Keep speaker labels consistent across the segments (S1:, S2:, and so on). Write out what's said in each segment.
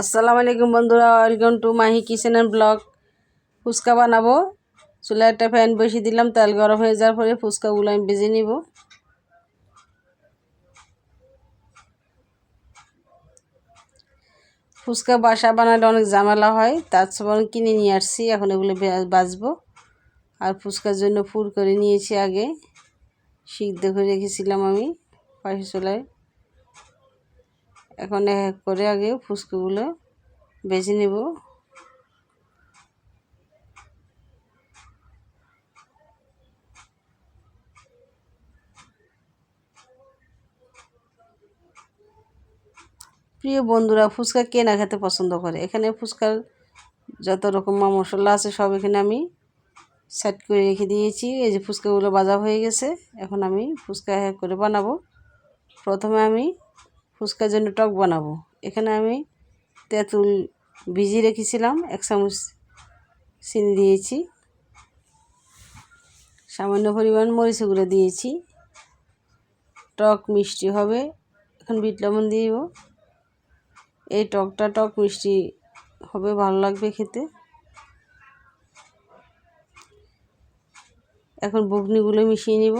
S1: আসসালামু আলাইকুম বন্ধুরা welcome to Mahi kitchen and blog fuchka বানাবো। চুলায় একটা ফ্যান বসিয়ে দিলাম, তেল গরম হয়ে যাওয়ার পরে ফুচকাগুলো আমি ভেজে নিব। ফুচকা বাসা বানালে অনেক ঝামেলা হয় তার সব কিনে নিয়ে আসছি, এখন এগুলো ভাজবো আর ফুচকার জন্য ফুল করে নিয়েছি আগে। সিদ্ধ করে রেখেছিলাম আমি পাশে চুলায়। এখন এক করে আগে ফুচকাগুলো বেছে নেব। প্রিয় বন্ধুরা, ফুচকা কে না খেতে পছন্দ করে? এখানে ফুচকার যত রকম মশলা আছে সব এখানে আমি সেট করে রেখে দিয়েছি। এই যে ফুচকাগুলো ভাজা হয়ে গেছে, এখন আমি ফুচকা করে বানাবো। প্রথমে আমি ফুচকার জন্য টক বানাবো। এখানে আমি তেঁতুল ভিজিয়ে রেখেছিলাম, এক চামচ চিনি দিয়েছি, সামান্য পরিমাণ মরিচ গুঁড়ো দিয়েছি। টক মিষ্টি হবে, এখন বিট লবণ দিব। এই টকটা টক মিষ্টি হবে, ভালো লাগবে খেতে। এখন বুগনিগুলো মিশিয়ে নিব।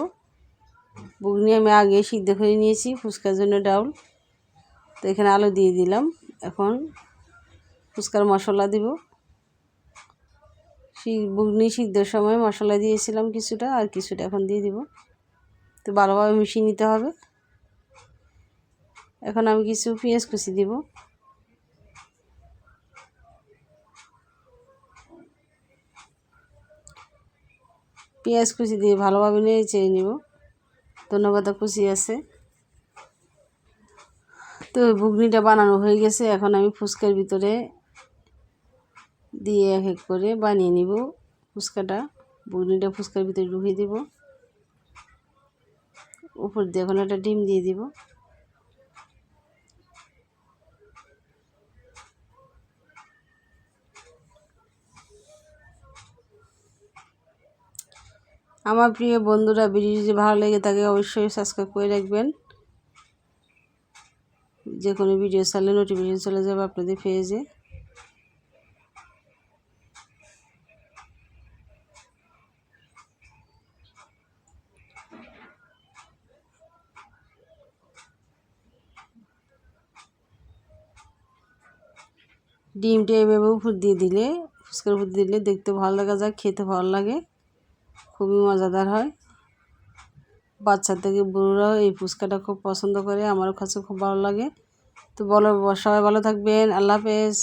S1: বুগনি আমি আগে সিদ্ধ করে নিয়েছি, ফুচকার জন্য ডাউল। তো এখানে আলু দিয়ে দিলাম। এখন ফুচকার মশলা দিব। বুগনি সিদ্ধর সময় মশলা দিয়েছিলাম কিছুটা, আর কিছুটা এখন দিয়ে দিব। তো ভালোভাবে মিশিয়ে নিতে হবে। এখন আমি কিছু পেঁয়াজ কুচি দিব। পেঁয়াজ কুচি দিয়ে ভালোভাবে নেড়ে চেয়ে নিব। ধন্যবাদ, কুচি আছে। তো ঘুগনিটা বানানো হয়ে গেছে, এখন আমি ফুচকার ভিতরে দিয়ে এক এক করে বানিয়ে নিব ফুচকাটা। বুগনিটা ফুচকার ভিতরে ঢুকিয়ে দিব। উপর দিয়ে এখন একটা ডিম দিয়ে দিব। আমার প্রিয় বন্ধুরা ভিডিও যদি ভালো লেগে থাকে, অবশ্যই সাবস্ক্রাইব করে রাখবেন। যে কোনো ভিডিও চালে নোটিফিকেশন চলে যাবে আপনাদের পেজে ডিমটা এভাবে উপর দিয়ে দিলে, ফুচকার উপর দিলে দেখতে ভালো লাগা যায়, খেতে ভালো লাগে, খুবই মজাদার হয়। বাচ্চা থেকে বুড়োরাও এই ফুচকাটা খুব পছন্দ করে, আমারও কাছে খুব ভালো লাগে। তো বলো, সবাই ভালো থাকবেন, আল্লাহ হাফেজ।